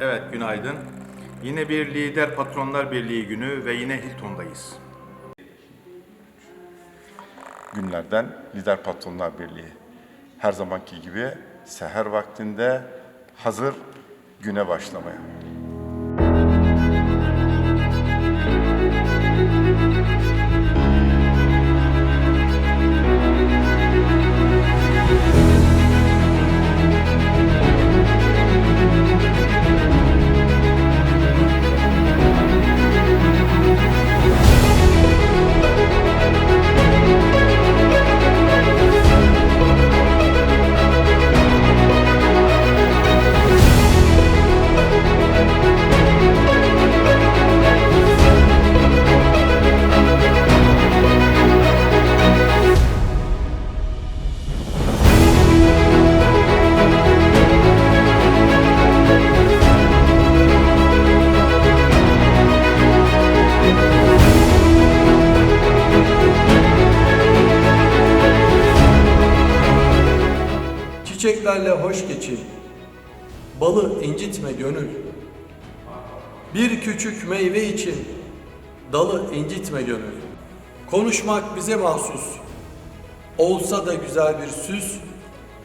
Evet, günaydın. Yine bir Lider Patronlar Birliği günü ve yine Hilton'dayız. günlerden Lider Patronlar Birliği. Her zamanki gibi seher vaktinde hazır güne başlamaya. Çiçeklerle hoş geçin. Balı incitme gönül. Bir küçük meyve için dalı incitme gönül. Konuşmak bize mahsus. Olsa da güzel bir süs.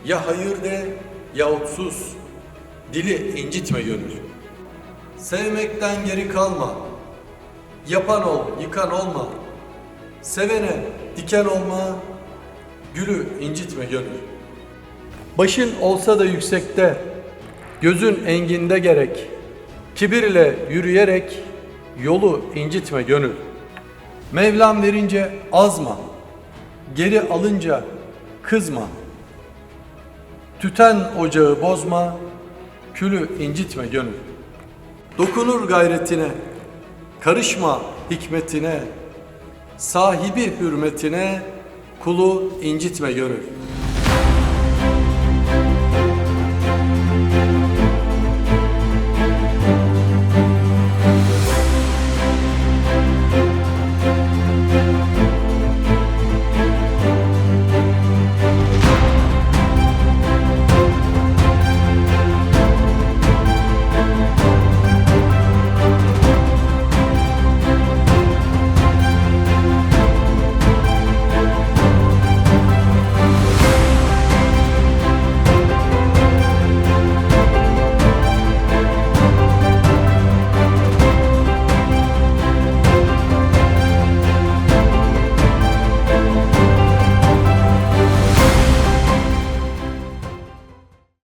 Ya hayır de yahut sus. Dili incitme gönül. Sevmekten geri kalma. Yapan ol, yıkan olma. Sevene diken olma. Gülü incitme gönül. Başın olsa da yüksekte, gözün enginde gerek. Kibirle yürüyerek yolu incitme gönül. Mevlam verince azma, geri alınca kızma. Tüten ocağı bozma, külü incitme gönül. Dokunur gayretine, karışma hikmetine, sahibi hürmetine, kulu incitme gönül.